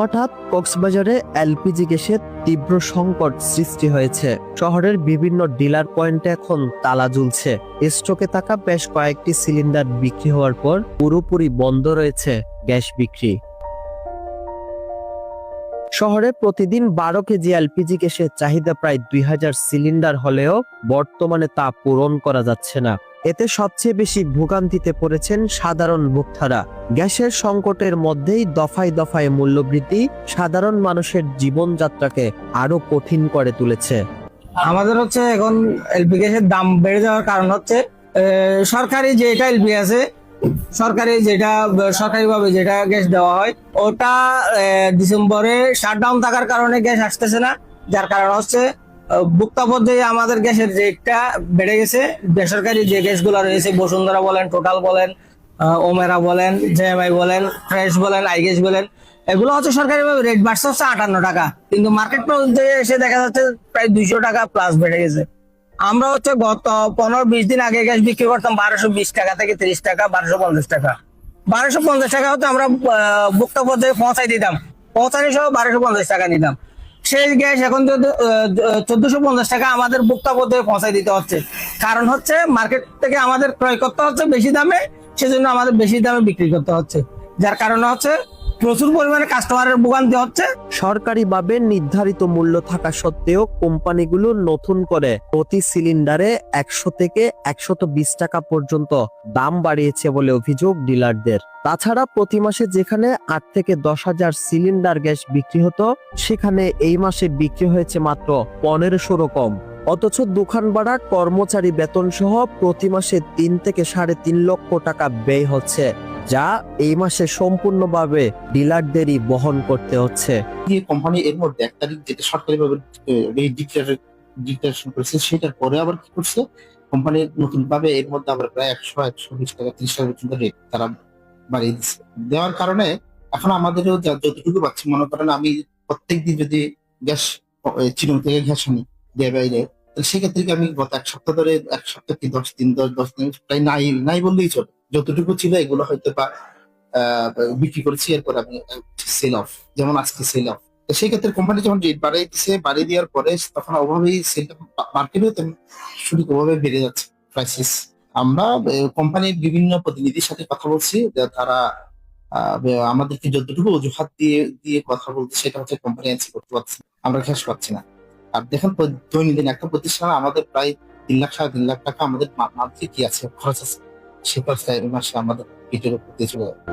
হঠাৎ কক্সবাজারে এলপিজি গ্যাসের তীব্র সংকট সৃষ্টি হয়েছে। শহরের বিভিন্ন ডিলার পয়েন্টে এখন তালা ঝুলছে স্টকে থাকা বেশ কয়েকটি সিলিন্ডার বিক্রি হওয়ার পর পুরোপুরি বন্ধ রয়েছে গ্যাস বিক্রি। শহরে প্রতিদিন বারো কেজি এলপিজি গ্যাসের চাহিদা প্রায় দুই হাজার সিলিন্ডার হলেও বর্তমানে তা পূরণ করা যাচ্ছে না। এতে সবচেয়ে বেশি ভোগান্তিতে পড়েছেন সাধারণ ভোক্তারা। গ্যাসের সংকটের মধ্যেই দফায় দফায় মূল্যবৃদ্ধি সাধারণ মানুষের জীবনযাত্রাকে আরও কঠিন করে তুলেছে। আমাদের হচ্ছে এখন এলপি গ্যাসের দাম বেড়ে যাওয়ার কারণ হচ্ছে সরকারি যেটা এলপি আছে, সরকারি যেটা সরকারি ভাবে যেটা গ্যাস দেওয়া হয়, ওটা ডিসেম্বরে শাটডাউন থাকার কারণে গ্যাস আসতেছে না, যার কারণ হচ্ছে ভোক্তা আমাদের গ্যাসের রেটটা বেড়ে গেছে। বেসরকারি যে গ্যাসগুলো রয়েছে, বসুন্ধরা বলেন টোটাল বলেন ওমেরা বলেন, জেএমআই বলেন, ফ্রেশ বলেন, আই গ্যাস বলেন, এগুলো হচ্ছে সরকারি ভাবে রেট বাড়ছে হচ্ছে আটান্ন টাকা। কিন্তু মার্কেট পর্যায়ে এসে দেখা যাচ্ছে প্রায় দুইশো টাকা প্লাস বেড়ে গেছে। আমরা হচ্ছে গত পনেরো বিশ দিন আগে গ্যাস বিক্রি করতাম বারোশো বিশ টাকা থেকে তিরিশ টাকা, বারোশো পঞ্চাশ টাকা। বারোশো পঞ্চাশ টাকা হচ্ছে আমরা ভোক্তা পর্যায়ে পৌঁছাই দিতাম। পৌঁছানি সহ বারোশো পঞ্চাশ টাকা নিতাম। সেই গ্যাস এখন চোদ্দশো পঞ্চাশ টাকা আমাদের ভোক্তা পর্যায়ে পৌঁছাই দিতে হচ্ছে। কারণ হচ্ছে মার্কেট থেকে আমাদের ক্রয় করতে হচ্ছে বেশি দামে সেজন্য আমাদের বেশি দামে বিক্রি করতে হচ্ছে। যার কারণে হচ্ছে প্রচুর পরিমাণে কাস্টমারের ভোগান্তি হচ্ছে। সরকারিভাবে নির্ধারিত মূল্য থাকা সত্ত্বেও কোম্পানিগুলো নতুন করে প্রতি সিলিন্ডারে একশো থেকে একশত বিশ টাকা পর্যন্ত দাম বাড়িয়েছে বলে অভিযোগ ডিলারদের। তাছাড়া প্রতি মাসে যেখানে আট থেকে দশ হাজার সিলিন্ডার গ্যাস বিক্রি হতো, সেখানে এই মাসে বিক্রি হয়েছে মাত্র পনেরোশোরও কম। অথচ দোকান ভাড়া, কর্মচারী বেতন সহ প্রতি মাসে তিন থেকে সাড়ে তিন লক্ষ টাকা ব্যয় হচ্ছে, যা এই মাসে সম্পূর্ণভাবে ডিলারদেরই বহন করতে হচ্ছে। কোম্পানি এর মধ্যে এক তারিখ যেটা সরকারিভাবে ডিক্লারেশন করেছে, সেটার পরে আবার কি করছে? কোম্পানি নতুন ভাবে এর মধ্যে আবার প্রায় একশো একশো বিশ টাকা, ত্রিশ টাকা পর্যন্ত রেট তারা বাড়িয়ে দিচ্ছে। দেওয়ার কারণে এখন আমাদেরও যতটুকু পাচ্ছি, মনে করেন আমি প্রত্যেকদিন যদি গ্যাস চিরং থেকে গ্যাস আনি দেয় বাইরে সেক্ষেত্রে আমি গত এক সপ্তাহ ধরে, এক সপ্তাহ কি দশ দিন, দশ দশ দিন প্রায় নাই নাই বললেই চলে। যতটুকু ছিল এগুলো হয়তো বা বিক্রি করেছি, এরপর আমি সেল অফ যেমন আজকে সেল অফ সেই ক্ষেত্রে কোম্পানি যখন রেট বাড়াই দিচ্ছে বাড়িয়ে দেওয়ার পরে তখন ওভাবেই সেলটা মার্কেটেও তেমন ওভাবে বেড়ে যাচ্ছে প্রাইসেস আমরা কোম্পানির বিভিন্ন প্রতিনিধির সাথে কথা বলছি তারা আমাদেরকে যতটুকু অজুহাত দিয়ে দিয়ে কথা বলছে, সেটা হচ্ছে কোম্পানি অ্যান্সার করতে পারছে। আমরা ক্যাশ পাচ্ছি না। আর দেখেন দৈনন্দিন একটা প্রতিষ্ঠানে আমাদের প্রায় তিন লাখ, সাড়ে তিন লাখ টাকা আমাদের মান্থলি কি আছে, খরচ আছে। সে খরচটা মাসে আমাদের।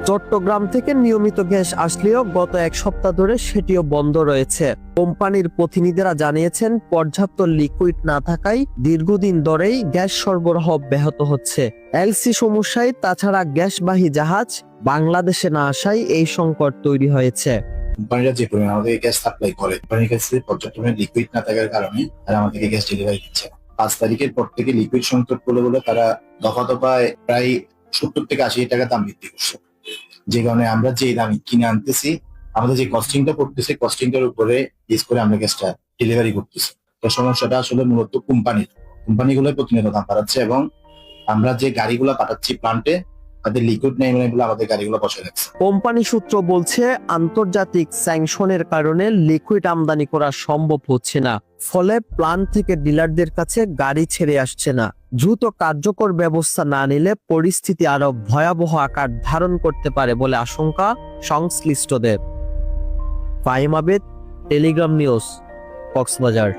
চট্টগ্রাম থেকে নিয়মিত গ্যাস আসলেও গত এক সপ্তাহ ধরে সেটিও বন্ধ রয়েছে। কোম্পানির প্রতিনিধিরা জানিয়েছেন, পর্যাপ্ত লিকুইড না থাকায় দীর্ঘদিন ধরেই গ্যাস সরবরাহ ব্যাহত হচ্ছে। এলসি সমস্যায়, তাছাড়া গ্যাসবাহী জাহাজ বাংলাদেশে না আসায় এই সংকট তৈরি হয়েছে। কোম্পানিরা যে পরিমাণ আমাদের গ্যাস সাপ্লাই করে, কোম্পানির কাছে পর্যাপ্ত লিকুইড না থাকার কারণে তারা আমাদেরকে গ্যাস ডেলিভারি দিচ্ছে পাঁচ তারিখের পর থেকে লিকুইড সংকট বলে বলে তারা দফা দফায় প্রায় সত্তর থেকে আশি টাকা দাম বৃদ্ধি করছে। যে কারণে আমরা যে দাম কিনে আনতেছি, আমাদের যে কস্টিংটা পড়তেছে কস্টিংটার উপরে বেস করে আমরা গ্যাসটা ডেলিভারি করতেছি। তো সমস্যাটা আসলে মূলত কোম্পানির। কোম্পানিগুলো প্রতিনিয়ত দাম বাড়াচ্ছে এবং আমরা যে গাড়িগুলো পাঠাচ্ছি প্লান্টে তাদের লিকুইড নেই আমাদের গাড়িগুলো বসে কোম্পানি সূত্র বলছে, আন্তর্জাতিক স্যাংশনের কারণে লিকুইড আমদানি করা সম্ভব হচ্ছে না। ফলে থেকে ডিলারদের কাছে গাড়ি ছেড়ে আসছে না। দ্রুত কার্যকর ব্যবস্থা না নিলে পরিস্থিতি আরও ভয়াবহ আকার ধারণ করতে পারে বলে আশঙ্কা সংশ্লিষ্টদের। Fahim Abed, Telegram news, Cox's Bazar.